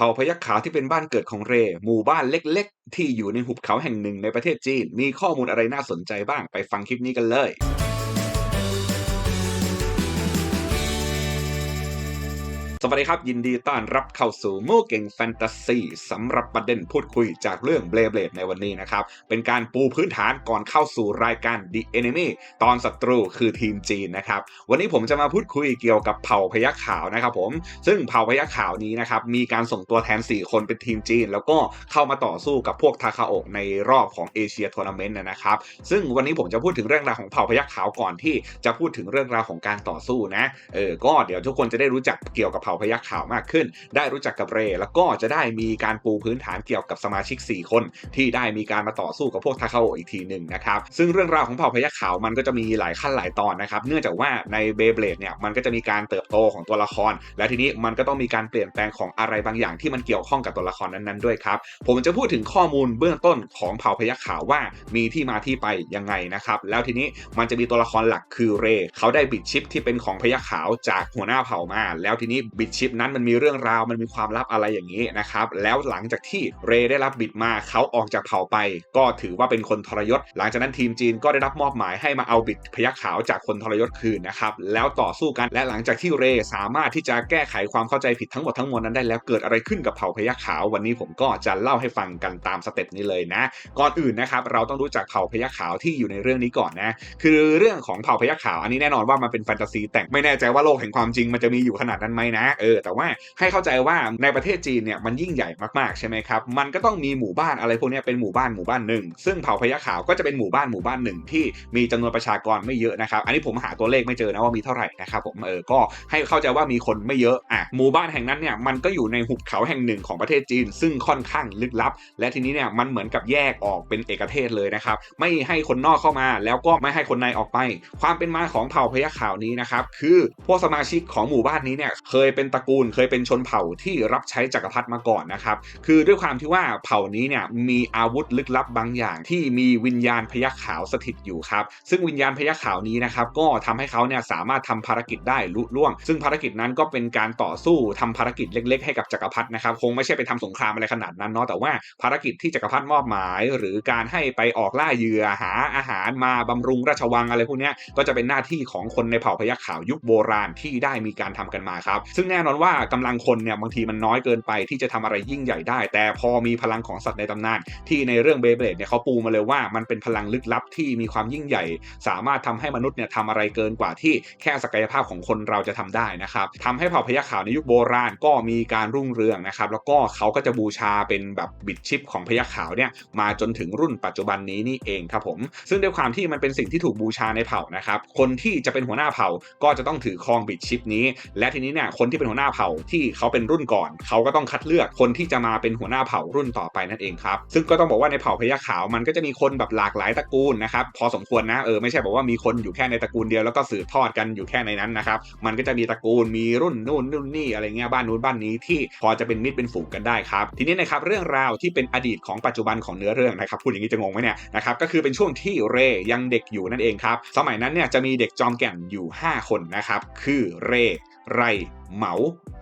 ผ่าพยัคฆ์ขาวที่เป็นบ้านเกิดของเร หมู่บ้านเล็กๆ ที่อยู่ในหุบเขาแห่งหนึ่งในประเทศจีน มีข้อมูลอะไรน่าสนใจบ้างไปฟังคลิปนี้กันเลย สวัสดีครับ ยินดีต้อนรับเข้าสู่ม่เก่งแฟนตาซีสำหรับประเด็นพูดคุยจากเรื่องเบลเบลดในวันนี้นะครับ เป็นการปูพื้นฐานก่อนเข้าสู่รายการ The Enemy ตอนศัตรูคือทีมจีนนะครับ วันนี้ผมจะมาพูดคุยเกี่ยวกับเผ่าพยัคฆ์ขาวนะครับผม ซึ่งเผ่าพยัคฆ์ขาวนี้นะครับมีการส่งตัวแทน 4 คนเป็นทีมจีน แล้วก็เข้ามาต่อสู้กับพวกทาคาโอะในรอบของเอเชียทัวร์นาเมนต์นะครับ ซึ่งวันนี้ผมจะพูดถึงเรื่องราวของเผ่าพยัคฆ์ขาวก่อนที่จะพูดถึงเรื่องราวของการต่อสู้นะ เออ ก็เดี๋ยวทุกคนจะได้รู้จักเกี่ยวกับเผ่าพยัคฆ์ขาวมากขึ้น ได้รู้จักกับเร แล้วก็จะได้มีการปูพื้นฐานเกี่ยวกับสมาชิก 4 คน ที่ได้มีการมาต่อสู้กับพวกทาคาโอะอีกทีหนึ่งนะครับ ซึ่งเรื่องราวของเผ่าพยัคฆ์ขาวมันก็จะมีหลายขั้นหลายตอนนะครับ เนื่องจากว่าในเบเบลดเนี่ยมันก็จะมีการเติบโตของตัวละคร และทีนี้มันก็ต้องมีการเปลี่ยนแปลงของอะไรบางอย่างที่มันเกี่ยวข้องกับตัวละครนั้นๆด้วยครับ ผมจะพูดถึงข้อมูลเบื้องต้นของเผ่าพยัคฆ์ขาวว่ามีที่มาที่ไปยังไงนะครับ แล้วทีนี้มันจะมีตัวละครหลักคือเร เขาได้บิดชิปที่เป็นของพยัคฆ์ขาวจากหัวหน้าเผ่ามา แล้วทีนี้บิดชิปนั้นมันมีเรื่องราวมันมีความลับอะไรอย่างนี้นะครับแล้วหลังจากที่เรได้รับบิดมาเขาออกจากเผ่าไป ก็ถือว่าเป็นคนทรยศ หลังจากนั้นทีมจีนก็ได้รับมอบหมายให้มาเอาบิดพยัคขาวจากคนทรยศคืนนะครับแล้วต่อสู้กันและหลังจากที่เรสามารถที่จะแก้ไขความเข้าใจผิดทั้งหมดทั้งมวลนั้นได้แล้วเกิดอะไรขึ้นกับเผ่าพยัคขาววันนี้ผมก็จะเล่าให้ฟังกันตามสเต็ปนี้เลยนะ ก่อนอื่นนะครับเราต้องรู้จักเผ่าพยัคขาวที่อยู่ในเรื่องนี้ก่อนนะคือเรื่องของเผ่าพยัคขาวอันนี้แน่นอนว่ามันเป็นแฟนตาซีแต่ไม่แน่ใจว่าโลกแห่งความจริงมันจะมีอยู่ขนาดนั้นไหมนะเออแต่ว่าให้เข้าใจว่าในประเทศจีนเนี่ยมันยิ่งใหญ่มากๆใช่ไหมครับมันก็ต้องมีหมู่บ้านอะไรพวกนี้เป็นหมู่บ้านหมู่บ้านหนึ่งซึ่งเผ่าพยัคฆ์ขาวก็จะเป็นหมู่บ้านหมู่บ้านหนึ่งที่มีจำนวนประชากรไม่เยอะนะครับอันนี้ผมหาตัวเลขไม่เจอนะว่ามีเท่าไหร่นะครับผมเออก็ให้เข้าใจว่ามีคนไม่เยอะอะหมู่บ้านแห่งนั้นเนี่ยมันก็อยู่ในหุบเขาแห่งหนึ่งของประเทศจีน ซึ่งค่อนข้างลึกลับ และทีนี้เนี่ยมันเหมือนกับแยกออกเป็นเอกเทศเลยนะครับไม่ให้คนนอกเข้ามา แล้วก็ไม่ให้คนในออกไป ความเป็นมาของเผ่าพยัคฆ์ขาวนี้นะครับคือพวกสมาชิกของหมู่บ้านนี้เนี่ยเคยเป็นตระกูลเคยเป็นชนเผ่าที่รับใช้จักรพรรดิมาก่อนนะครับ คือด้วยความที่ว่าเผ่านี้เนี่ยมีอาวุธลึกลับบางอย่าง ที่มีวิญญาณพยัคฆ์ขาวสถิตอยู่ครับ ซึ่งวิญญาณพยัคฆ์ขาวนี้นะครับก็ทำให้เขาเนี่ยสามารถทำภารกิจได้ลุล่วง ซึ่งภารกิจนั้นก็เป็นการต่อสู้ทำภารกิจเล็ก ๆ ให้กับจักรพรรดินะครับ คงไม่ใช่ไปทำสงครามอะไรขนาดนั้นเนาะแต่ว่าภารกิจที่จักรพรรดิมอบหมาย หรือการให้ไปออกล่าเหยื่อหาอาหารมาบำรุงราชวังอะไรพวกนี้ก็จะเป็นหน้าที่ของคนในเผ่าพยัคฆ์ขาวยุคโบราณที่ได้มีการทำกันมาครับ ซึ่งแน่นอนว่ากำลังคนเนี่ยบางทีมันน้อยเกินไปที่จะทำอะไรยิ่งใหญ่ได้ แต่พอมีพลังของสัตว์ในตำนาน ที่ในเรื่องเบเบลดเนี่ยเขาปูมาเลยว่ามันเป็นพลังลึกลับที่มีความยิ่งใหญ่ สามารถทำให้มนุษย์เนี่ยทำอะไรเกินกว่าที่แค่ศักยภาพของคนเราจะทำได้นะครับทำให้เผ่าพยัคฆ์ขาวในยุคโบราณก็มีการรุ่งเรืองนะครับแล้วก็เขาก็จะบูชาเป็นแบบบิดชิปของพยัคฆ์ขาวเนี่ยมาจนถึงรุ่นปัจจุบันนี้นี่เองครับผม ซึ่งด้วยความที่มันเป็นสิ่งที่ถูกบูชาในเผ่านะครับคนที่จะเป็นหัวหน้าเผ่าก็จะต้องถือครองบิดชิปนี้ และทีนี้เนี่ยคนที่เป็นหัวหน้าเผ่าที่เขาเป็นรุ่นก่อน เขาก็ต้องคัดเลือกคนที่จะมาเป็นหัวหน้าเผ่ารุ่นต่อไปนั่นเองครับ ซึ่งก็ต้องบอกว่าในเผ่าพยัคฆ์ขาวมันก็จะมีคนแบบหลากหลายตระกูลนะครับ พอสมควรนะ เออไม่ใช่บอกว่ามีคนอยู่แค่ในตระกูลเดียวแล้วก็สืบทอดกันอยู่แค่ในนั้นนะครับ มันก็จะมีตระกูล มีรุ่นนู่นรุ่นนี่อะไรเงี้ยบ้านนู้นบ้านนี้ที่พอจะเป็นมิตรเป็นฝูงกันได้ครับ ทีนี้นะครับเรื่องราวที่เป็นอดีตของปัจจุบันของเนื้อเรื่องนะครับพูดอย่างนี้จะงงไหมเนี่ยนะครับก็คือเป็นช่วงที่เรยังเด็กอยู่นั่นเองครับ สมัยนั้นเนี่ยจะมีเด็กจอมแก่นอยู่ 5 คนนะครับ คือเรไร เหมา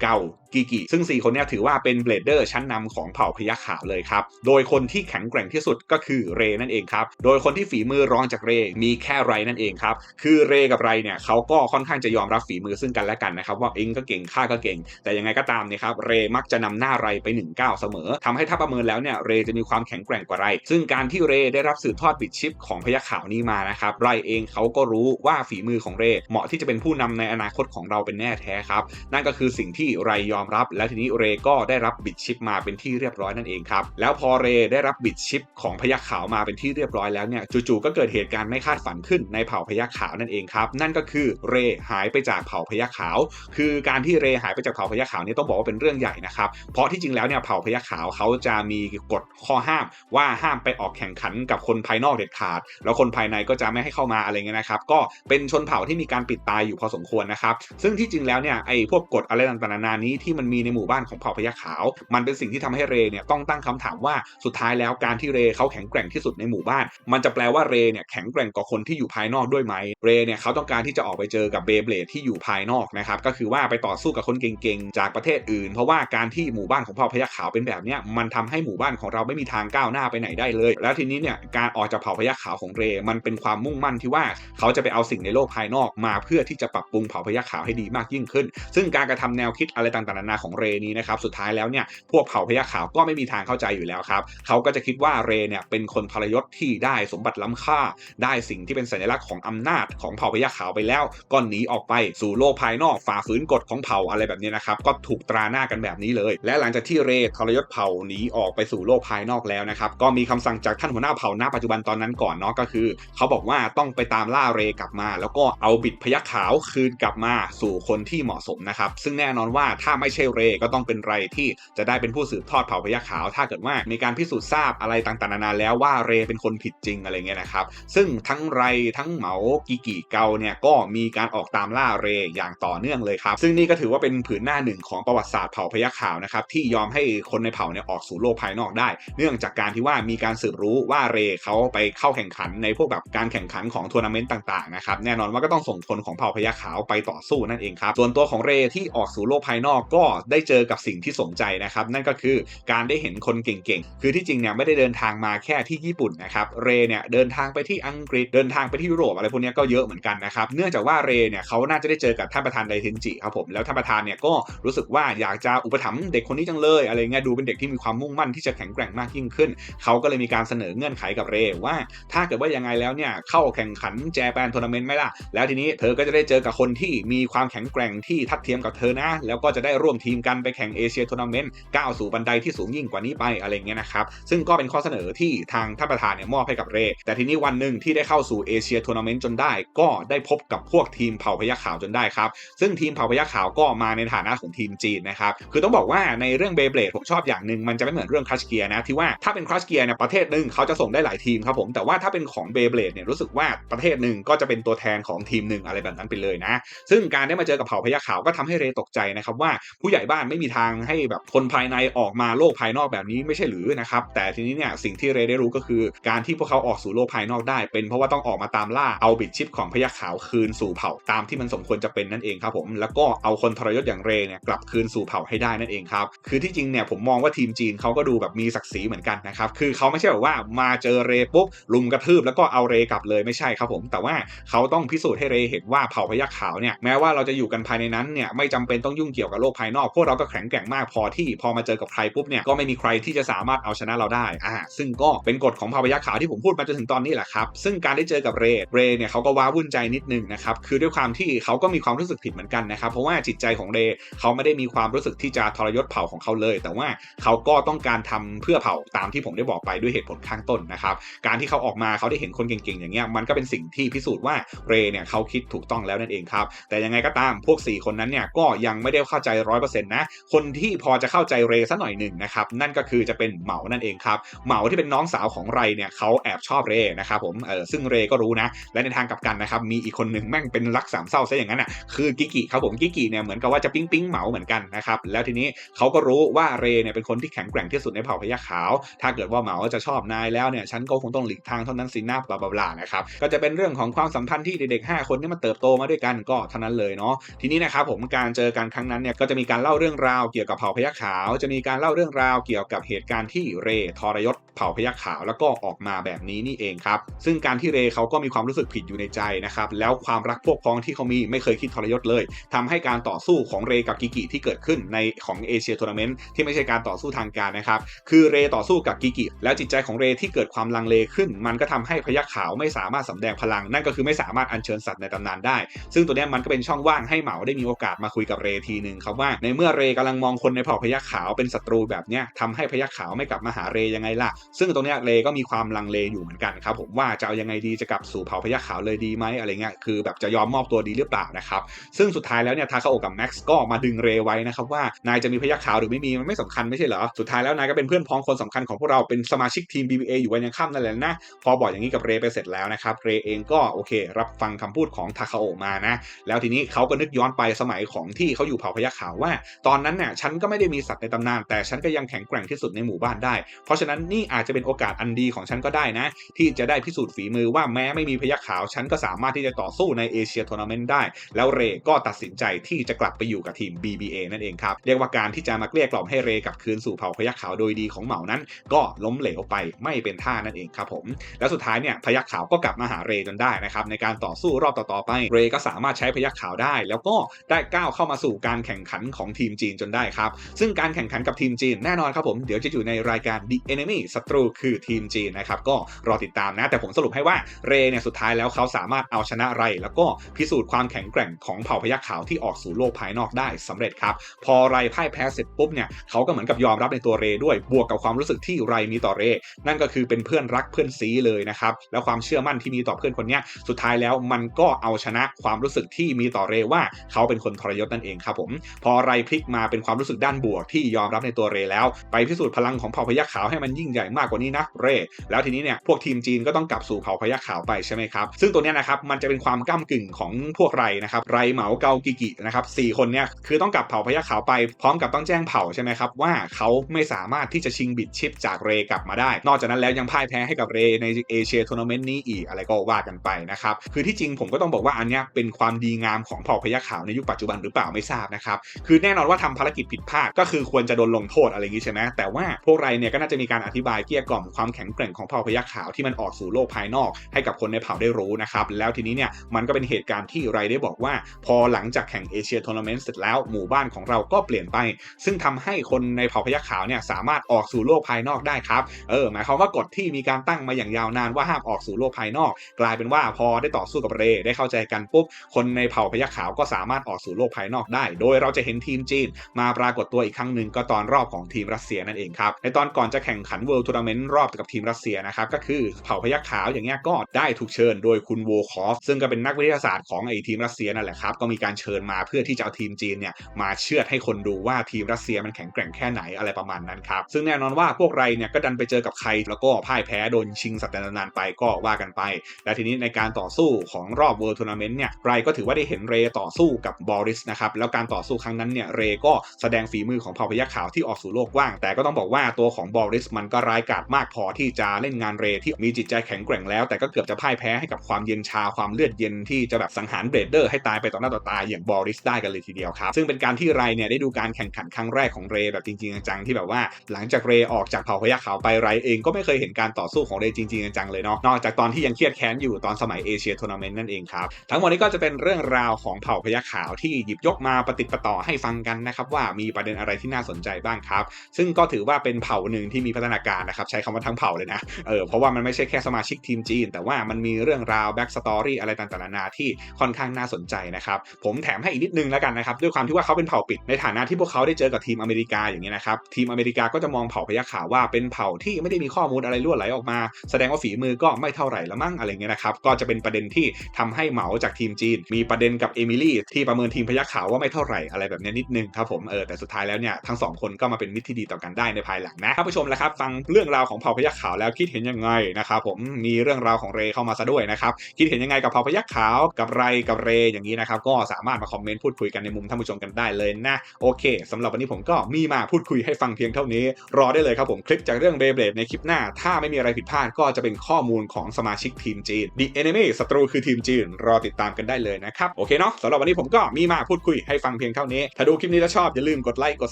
เกากิกิ ซึ่ง 4 คนนี้ถือว่าเป็นเบลเดอร์ชั้นนำของเผ่าพยัคฆ์ขาวเลยครับ โดยคนที่แข็งแกร่งที่สุดก็คือเรนั่นเองครับ โดยคนที่ฝีมือรองจากเรมีแค่ไรนั่นเองครับ คือเรกับไรเนี่ยเขาก็ค่อนข้างจะยอมรับฝีมือซึ่งกันและกันนะครับ ว่าเองก็เก่งข้าก็เก่ง แต่ยังไงก็ตามเนี่ยครับเรมักจะนำหน้าไรไป1นก้าวเสมอทำให้ถ้าประเมินแล้วเนี่ยเรจะมีความแข็งแกร่งกว่าไร ซึ่งการที่เรได้รับสืบทอดปิดชิปของพยัคฆ์ขาวนี้มานะครับไรเองเขาก็รู้ว่าฝีมือของเรเหมาะที่จะเป็นผู้นำในอนาคตของเราเป็นแน่แท้ครับนนก็คือสิ่งที่ไรยอมรับ และทีนี้เรก็ได้รับบิดชิปมาเป็นที่เรียบร้อยนั่นเองครับ แล้วพอเรได้รับบิดชิปของพยัคฆ์ขาวมาเป็นที่เรียบร้อยแล้วเนี่ยจู่ๆก็เกิดเหตุการณ์ไม่คาดฝันขึ้นในเผ่าพยัคฆ์ขาวนั่นเองครับนั่นก็คือเรหายไปจากเผ่าพยัคฆ์ขาว คือการที่เรหายไปจากเผ่าพยัคฆ์ขาวนี่ต้องบอกว่าเป็นเรื่องใหญ่นะครับเพราะที่จริงแล้วเนี่ยเผ่าพยัคฆ์ขาวเขาจะมีกฎข้อห้าม ว่าห้ามไปออกแข่งขันกับคนภายนอกเด็ดขาด แล้วคนภายในก็จะไม่ให้เข้ามาอะไรเงี้ยนะครับก็เป็นชนเผ่าที่มีการปิดตายอยู่พอสมควรนะครับซึ่งที่จริงแล้วเนี่ยไอ้พวกกฎอะไรต่างๆนานานี้ที่มันมีในหมู่บ้านของเผ่าพยัคฆ์ขาว มันเป็นสิ่งที่ทำให้เรเนี่ยต้องตั้งคำถามว่าสุดท้ายแล้วการที่เรเขาแข็งแกร่งที่สุดในหมู่บ้าน มันจะแปลว่าเรเนี่ยแข็งแกร่งกว่าคนที่อยู่ภายนอกด้วยไหมเรเนี่ยเขาต้องการที่จะออกไปเจอกับเบเบลดที่อยู่ภายนอกนะครับก็คือว่าไปต่อสู้กับคนเก่งๆจากประเทศอื่น เพราะว่าการที่หมู่บ้านของเผ่าพยัคฆ์ขาวเป็นแบบเนี้ยมันทำให้หมู่บ้านของเราไม่มีทางก้าวหน้าไปไหนได้เลย แล้วทีนี้เนี่ยการออกจากเผ่าพยัคฆ์ขาวของเร มันเป็นความมุ่งมั่นที่ว่าเขาจะไปเอาสิ่งในโลกภายนอกมาเพื่อที่จะปรับปรุงเผ่าพยัคฆ์ขาวให้ดีมากยิ่งขึ้น ซึ่งการกระทำแนวคิดอะไรต่างๆนานาของเรนี้นะครับสุดท้ายแล้วเนี่ยพวกเผ่าพยัคฆ์ขาวก็ไม่มีทางเข้าใจอยู่แล้วครับเขาก็จะคิดว่าเรเนี่ยเป็นคนทรยศที่ได้สมบัติล้ำค่า ได้สิ่งที่เป็นสัญลักษณ์ของอำนาจของเผ่าพยัคฆ์ขาวไปแล้วก็หนีออกไปสู่โลกภายนอกฝ่าฝืนกฎของเผ่าอะไรแบบนี้นะครับก็ถูกตราหน้ากันแบบนี้เลย และหลังจากที่เรทรยศเผ่าหนีออกไปสู่โลกภายนอกแล้วนะครับก็มีคำสั่งจากท่านหัวหน้าเผ่าณปัจจุบันตอนนั้นก่อนเนาะก็คือ เขาบอกว่าต้องไปตามล่าเรกลับมา แล้วก็เอาบิดพยัคฆ์ขาวคืนกลับมาสู่คนที่เหมาะสมนะครับซึ่งแน่นอนว่าถ้าไม่ใช่เรก็ต้องเป็นไรที่จะได้เป็นผู้สืบทอดเผ่าพยัคฆ์ขาว ถ้าเกิดว่ามีการพิสูจน์ทราบอะไรต่างๆนานาแล้วว่าเรเป็นคนผิดจริงอะไรเงี้ยนะครับ ซึ่งทั้งไรทั้งเหมากิกิเกาเนี่ยก็มีการออกตามล่าเรอย่างต่อเนื่องเลยครับ ซึ่งนี่ก็ถือว่าเป็นผืนหน้าหนึ่งของประวัติศาสตร์เผ่าพยัคฆ์ขาวนะครับที่ยอมให้คนในเผ่าเนี่ยออกสู่โลกภายนอกได้ เนื่องจากการที่ว่ามีการสืบรู้ว่าเรเขาไปเข้าแข่งขันในพวกแบบการแข่งขันของทัวร์นาเมนต์ต่างๆนะครับแน่นอนว่าก็ต้องส่งคนของเผ่าพยัคฆ์ขาวไปต่อสู้นั่นเองครับส่วนตัวของเรที่ออกสู่โลกภายนอกก็ได้เจอกับสิ่งที่สนใจนะครับ นั่นก็คือการได้เห็นคนเก่งๆ คือที่จริงเนี่ยไม่ได้เดินทางมาแค่ที่ญี่ปุ่นนะครับ เรเนี่ยเดินทางไปที่อังกฤษเดินทางไปที่ยุโรปอะไรพวกนี้ก็เยอะเหมือนกันนะครับ เนื่องจากว่าเรเนี่ยเขาน่าจะได้เจอกับท่านประธานไดเทนจิครับผม แล้วท่านประธานเนี่ยก็รู้สึกว่าอยากจะอุปถัมภ์เด็กคนนี้จังเลยอะไรเงี้ยดูเป็นเด็กที่มีความมุ่งมั่นที่จะแข็งแกร่งมากยิ่งขึ้น เขาก็เลยมีการเสนอเงื่อนไขกับเรว่า ถ้าเกิดว่ายังไงแล้วเนี่ยเข้าแข่งขันแจแปนทัวร์นาเมนต์ไหมล่ะ แล้วทีนี้เธอก็จะได้เจอกับคนที่มีความแข็งแกร่งที่ทัดเทียมกับเธอนะ แล้วก็จะได้ร่วมทีมกันไปแข่งเอเชียทัวร์นาเมนต์ก้าวสู่บันไดที่สูงยิ่งกว่านี้ไปอะไรเงี้ยนะครับ ซึ่งก็เป็นข้อเสนอที่ทางท่านประธานเนี่ยมอบให้กับเร แต่ทีนี้วันหนึ่งที่ได้เข้าสู่เอเชียทัวร์นาเมนต์จนได้ ก็ได้พบกับพวกทีมเผ่าพยัคฆ์ขาวจนได้ครับ ซึ่งทีมเผ่าพยัคฆ์ขาวก็มาในฐานะของทีมจีนนะครับ คือต้องบอกว่าในเรื่องเบเบลดผมชอบอย่างหนึ่งมันจะไม่เหมือนเรื่องครัชเกียนะที่ว่าถ้าเป็นครัชเกียเนี่ยประเทศหนึ่งเขาจะส่งได้หลายทีมครับผมแต่ว่าถ้าเป็นของเบเบลดเนี่ยรู้สึกว่าประเทศหนึ่งก็จะเป็นตัวแทนของทีมหนึ่งอะไรแบบนั้นไปเลยนะ ซึ่งการได้มาเจอกับเผ่าพยัคฆ์ขาวก็ทำให้เรตกใจนะครับว่าผู้ใหญ่บ้านไม่มีทางให้แบบคนภายในออกมาโลกภายนอกแบบนี้ไม่ใช่หรือนะครับแต่ทีนี้เนี่ยสิ่งที่เรได้รู้ก็คือ การที่พวกเขาออกสู่โลกภายนอกได้ เป็นเพราะว่าต้องออกมาตามล่าเอาบิดชิปของพยัคฆ์ขาวคืนสู่เผ่าตามที่มันสมควรจะเป็นนั่นเองครับผมแล้วก็เอาคนทรยศอย่างเรเนี่ยกลับคืนสู่เผ่าให้ได้นั่นเองครับคือที่จริงเนี่ยผมมองว่าทีมจีนเขาก็ดูแบบมีศักดิ์ศรีเหมือนกันนะครับคือเขาไม่ใช่แบบว่ามาเจอเรปุ๊บลุมกระทืบแล้วก็เอาเรกลับเลยไม่ใช่ครับผม แต่ว่าเขาต้องพิสูจน์ให้เรเห็นว่าเผ่าพยัคฆ์ขาวเนี่ยแม้ว่าเราจะอยู่กันภายในนั้นเนี่ยไม่จำเป็นต้องยุ่งเกี่ยวกับโลกภายนอกพวกเราก็แข็งแกร่งมากพอที่พอมาเจอกับใครปุ๊บเนี่ยก็ไม่มีใครที่จะสามารถเอาชนะเราได้อ่าซึ่งก็เป็นกฎของเผ่าพยัคฆ์ขาวที่ผมพูดมาจนถึงตอนนี้แหละครับซึ่งการได้เจอกับเรเรเนี่ยเขาก็ว้าวุ่นใจนิดนึงนะครับคือด้วยความที่เขาก็มีความรู้สึกผิดเหมือนกันนะครับเพราะว่าจิตใจของเรเขาไม่ได้มีความรู้สึกที่จะทรยศเผ่าของเขาเลย แต่ว่าเขาก็ต้องการทำเพื่อเผ่าตามที่ผมได้บอกไปด้วยเหตุผลข้างต้นนะครับการที่เขาออกมาเขาได้เห็นคนเก่งๆอย่างเงี้ยมันก็เป็นสิ่งที่พิสูจน์ว่าเรเนี่ยเขาคิดถูกต้องแล้วนั่นเองครับแต่ยังไงก็ตามพวก 4 คนนั้นเนี่ยก็ยังไม่ได้เข้าใจร้อยเปอร์เซ็นต์นะ คนที่พอจะเข้าใจเรสักหน่อยหนึ่งนะครับ นั่นก็คือจะเป็นเหมานั่นเองครับเหมาที่เป็นน้องสาวของไรเนี่ยเขาแอบชอบเรนะครับผมเออซึ่งเรก็รู้นะ และในทางกลับกันนะครับมีอีกคนหนึ่งแม่งเป็นรักสามเศร้าซะอย่างนั้นอะคือกิกิครับผมกิกิเนี่ยเหมือนกับว่าจะปิ๊งปิ๊งเหมาเหมือนกันนะครับแล้วทีนี้เขาก็รู้ว่าเรเนี่ยเป็นคนที่แข็งแกร่งที่สุดในเผ่าพยัคฆ์ขาว ถ้าเกิดว่าเหมาจะชอบนายแล้วเนี่ยฉันก็คงต้องหลีกทางเท่านั้นสินะบลาบลานะครับก็จะเป็นเรื่องของความสัมพันธ์ที่เด็กๆ5คนนี่มันเติบโตมาด้วยกันก็เท่านั้นเลยเนาะทีนี้นะครับผมกการเจอกันครั้งนั้นเนี่ยก็จะมีการเล่าเรื่องราวเกี่ยวกับเผ่าพยัคฆ์ขาว จะมีการเล่าเรื่องราวเกี่ยวกับเหตุการณ์ที่เรทรยศเผ่าพยัคฆ์ขาวแล้วก็ออกมาแบบนี้นี่เองครับ ซึ่งการที่เรเขาก็มีความรู้สึกผิดอยู่ในใจนะครับแล้วความรักพวกพ้องที่เขามีไม่เคยคิดทรยศเลยทำให้การต่อสู้ของเรกับกิกิที่เกิดขึ้นในของเอเชียทัวร์นาเมนต์ที่ไม่ใช่การต่อสู้ทางการนะครับคือเรต่อสู้กับกิกิแล้วจิตใจของเรที่เกิดความลังเลขึ้น มันก็ทำให้พยัคฆ์ขาวไม่สามารถสำแดงพลัง นั่นก็คือไม่สามารถอัญเชิญสัตว์ในตำนานได้ ซึ่งตัวนี้มันก็เป็นช่องว่างให้เหมาได้มีโอกาสมาคุยกับเรทีหนึ่งครับว่า ในเมื่อเรกำลังมองคนในเผ่าพยัคฆ์ขาวเป็นศัตรูแบบเนี้ยทำให้พยัคฆ์ขาวไม่กลับมาหาเรยังไงล่ะ ซึ่งตรงเนี้ยเรก็มีความลังเลอยู่เหมือนกันครับผมว่าจะเอายังไงดีจะกลับสู่เผ่าพยัคฆ์ขาวเลยดีไหมอะไรเงี้ยคือแบบจะยอมมอบตัวดีหรือเปล่านะครับซึ่งสุดท้ายแล้วเนี่ยทาคาโอกับแม็กซ์ก็มาดึงเรไว้นะครับว่านายจะมีพยัคฆ์ขาวหรือไม่มีมันไม่สำคัญไม่ใช่เหรอสุดท้ายแล้วนายก็เป็นเพื่อนพ้องคนสำคัญของพวกเราเป็นสมาชิกทีม BBA อยู่วันยังค่ำนั่นแหละนะพอบอกอย่างนี้กับเรไปเสร็จแล้วนะครับเรเองก็โอเค รับฟังคำพูดของทาคาโอมานะแล้วทีนี้เขาก็นึกย้อนไปสมัยของที่เขาอยู่เผ่าพยัคฆ์ขาวว่า ตอนนั้นเนี่ยฉันก็ไม่ได้มีสัตว์ในตำนาน แต่ฉันก็ยังแข็งแกร่งที่สุดในหมู่บ้านได้ เพราะฉะนั้นนี่อาจจะเป็นโอกาสอันดีของฉันก็ได้นะ ที่จะได้พิสูจน์ฝีมือว่าแม้ไม่มีพยัคฆ์ขาวฉันก็สามารถที่จะต่อสู้ในเอเชียทัวร์นาเมนต์ได้ แล้วเรก็ตัดสินใจที่จะกลับไปอยู่กับทีม BBA นั่นเองครับเรียกว่าการที่จะมาเกลี้ยกล่อมให้เรกลับคืนสู่เผ่าพยัคฆ์ขาวโดยดีของเหมานั้น ก็ล้มเหลวไปไม่เป็นท่านั่นเองครับผมแล้วสุดท้ายเนี่ยพยัคฆ์ขาวก็กลับมาหาเรจนได้นะครับในการต่อสู้รอบต่อๆไปเรก็สามารถใช้พยัคฆ์ขาวได้ แล้วก็ได้กาวเข้ามาสู่การแข่งขันของทีมจีนจนได้ครับ ซึ่งการแข่งขันกับทีมจีนแน่นอนครับผมเดี๋ยวจะอยู่ในรายการ The Enemy ศัตรูคือทีมจีนนะครับก็รอติดตามนะ แต่ผมสรุปให้ว่าเรเนี่ยสุดท้ายแล้วเขาสามารถเอาชนะไร แล้วก็พิสูจน์ความแข็งแกร่งของเผ่าพยัคฆ์ขาวที่ออกสู่โลกภายนอกได้สำเร็จครับ พอไรพ่ายแพ้เสร็จปุ๊บเนี่ยเขาก็เหมือนกับยอมรับในตัวเรด้วยบวกกับความรู้สึกที่ไรมีต่อเร นั่นก็คือเป็นเพื่อนรักเพื่อนซีเลยนะครับแล้วความเชื่อมั่นที่มีต่อเพื่อนคนนี้สุดท้ายแล้วมันก็เอาชนะความรู้สึกที่มีต่อเรว่าเขาเป็นคนทรยศนั่นเองครับผม พอไรพลิกมาเป็นความรู้สึกด้านบวกที่ยอมรับในตัวเรแล้ว ไปพิสูจน์พลังของเผ่าพยัคฆ์ขาวให้มันยิ่งใหญ่มากกว่านี้นะเร แล้วทีนี้เนี่ยพวกทีมจีนก็ต้องกลับสู่เผ่าพยัคฆ์ขาวไปใช่ไหมครับ ซึ่งตัวเนี้ยนะครับมันจะเป็นความก้ากึ่งของพวกไรนะครับไรเหมาเกากิกินะครับสคนเนี่ยคือต้องกลับเผ่าพยัคฆ์ขาวไปพร้อมกับต้องแจ้งเผ่าใช่ไหมครับว่าเขาไม่สามารถที่จะชิงบิดชิปจากเรกลับมาได้ นอกจากนั้นแล้วยังพ่ายแพ้ให้กับเรในเอเชียทัวร์นาเมนต์นี้อีกอะไรก็ว่ากันไปนะครับคือที่จริงผมก็ต้องบอกว่าอันเนี้ยเป็นความดีงามของเผ่าพยัคฆ์ขาวในยุคปัจจุบันหรือเปล่าไม่ทราบนะครับ คือแน่นอนว่าทำภารกิจผิดพลาดก็คือควรจะโดนลงโทษอะไรอย่างนี้ใช่ไหมแต่ว่าพวกไรเนี่ยก็น่าจะมีการอธิบายเกี้ยกล่อมความแข็งแกร่งของเผ่าพยัคฆ์ขาวที่มันออกสู่โลกภายนอก ให้กับคนในเผ่าได้รู้นะครับ แล้วทีนี้เนี่ยมันก็เป็นเหตุการณ์ที่ไรได้บอกว่า พอหลังจากแข่งเอเชียทัวร์นาเมนต์เสร็จแล้วหมู่บ้านของเราก็เปลี่ยนไป ซึ่งทำให้คนในเผ่าพยัคฆ์ขาวเนี่ยสามารถออกสู่โลกภายนอกได้ครับ เออหมายความว่ากฎที่มีการตั้งมาอย่างยาวนานว่าห้ามออกสู่โลกภายนอก กลายเป็นว่าพอได้ต่อสู้กับเรได้เข้าใจกันปุ๊บคนในเผ่าพยัคฆ์ขาวก็สามารถออกสู่โลกภายนอกได้ โดยเราจะเห็นทีมจีน มาปรากฏตัวอีกครั้งหนึ่งก็ตอนรอบของทีมรัสเซียนั่นเองครับ ในตอนก่อนจะแข่งขันเวิลด์ทัวร์นาเมนต์รอบกับทีมรัสเซียนะครับ ก็คือเผ่าพยัคฆ์ขาวอย่างเงี้ยก็ได้ถูกเชิญโดยคุณโวคอฟ ซึ่งก็เป็นนักวิทยาศาสตร์ของไอทีมรัสเซียนั่นแหละครับ ก็มีการเชิญมาเพื่อที่จะเอาทีมจีนเนี่ยมาเชื่อดให้คนดูว่าทีมรัสเซียมันแข็งแกร่งแค่ไหนอะไรประมาณนั้นครับ ซึ่งแน่นอนว่าพวกไรเนี่ยก็ดันไปเจอกับใครแล้วก็พ่ายแพ้โดนชิงสัตว์นานไปก็ว่ากันไป และทีนี้ในการต่อสู้ของรอบเวิลด์ทัวร์นาเมนต์เนี่ยไรก็ถือว่าได้เห็นเรต่อสู้กับบอริสนะครับแล้วการต่อสู้ครั้งนั้นเนี่ยเรก็แสดงฝีมือของเผ่าพยัคฆ์ขาวที่ออกสู่โลกกว้าง แต่ก็ต้องบอกว่าตัวของบอริสมันก็ร้ายกาจมากพอที่จะเล่นงานเรที่มีจิตใจแข็งแกร่งแล้ว แต่ก็เกือบจะพ่ายแพ้ให้กับความเย็นชาความเลือดเย็นที่จะแบบสังหารเบรดเดอร์ให้ตายไปต่อหน้าต่อตาอย่างบอริสได้กันเลยทีเดียวครับซึ่งเป็นการที่ไรเนี่ยได้ดูการแข่งขันครั้งแรกของเรแบบจริงๆจังๆที่แบบว่า หลังจากเรออกจากเผ่าพยัคฆ์ขาวไปไรเองก็ไม่เคยเห็นการต่อสู้ของเรจริงๆจังๆเลยเนาะนอกจากตอนที่ยังเครียดแค้นอยู่ตอนสมัยเอเชียทัวร์นาเมนต์นั่นเองครับทั้งหมดนี้ก็จะเป็นเรื่องราวของเผ่าพยัคฆ์ขาวที่หยิบยกมาปฏิดประต่อให้ฟังกันนะครับว่ามีประเด็นอะไรที่น่าสนใจบ้างครับ ซึ่งก็ถือว่าเป็นเผ่าหนึ่งที่มีพัฒนาการนะครับใช้คำว่าทั้งเผ่าเลยนะเออเพราะว่ามันไม่ใช่แค่สมาชิกทีมจีน แต่ว่ามันมีเรื่องราวแบ็กสตอรี่อะไรต่างๆนานาที่ค่อนข้างน่าสนใจนะครับผมแถมให้อีกนิดนึงแล้วกันนะครับด้วยความที่ว่าเขาเป็นเผ่าปิดในฐานะที่พวกเขาได้เจอกับทีมอเมริกาอย่างเงี้นะครับทีมอเมริกาก็จะมองเผ่าพยัคฆ์ขาวว่าเป็นเผ่าที่ไม่ได้มีข้อมูลอะไรรั่วไหลออกมา แสดงว่าฝีมือก็ไม่เท่าไหร่ละมั้งอะไรเงี้ยนะครับก็จะเป็นประเด็นที่ทำให้เหมาจากทีมจีน มีประเด็นกับเอมิลี่ที่ประเมินทีมพยัคฆ์ขาวว่าไม่เท่าไหร่อะไรแบบนี้นิดนึงครับผมเออแต่สุดท้ายแล้วเนี่ยทั้งสองคนก็มาเป็นมิตรที่ดีต่อกันได้ในภายหลังนะท่านผู้ชมแล้วครับฟังเรื่องราวของเผ่าพยัคฆ์ขาวแล้วคิดเห็นยังไงนะครับผมมีเรื่องราวของเรเข้ามาซะด้วยนะครับคิดเห็นยังไงกับเผ่าพยัคฆ์ขาวกับไรกับเรอย่างนี้นะครับก็สามารถมาคอมเมนต์พูดคุยกันในมุมท่านผู้ชมกันได้เลยนะโอเคสำหรับวันนี้ผมก็มีมาพูดคุยให้ฟังเพียงเท่านี้ รอได้เลยครับผมคลิปจากเรื่องเบเบดในคลิปหน้า ถ้าไม่มีอะไรผิดพลาดก็จะเป็นข้อมูลของสมาชิกทีมจีน The Enemy ศัตรูคือทีมจีน รอติดตามกันได้เลยนะครับโอเคเนาะสำหรับวันนี้ผมก็มีมาพูดคุยให้ฟังเพียงเท่านี้ ถ้าดูคลิปนี้แล้วชอบ อย่าลืมกดไลค์กด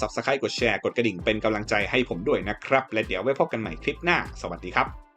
Subscribe กดแชร์กดกระดิ่งเป็นกำลังใจให้ผมด้วยนะครับ และเดี๋ยวไว้พบกันใหม่คลิปหน้า สวัสดีครับ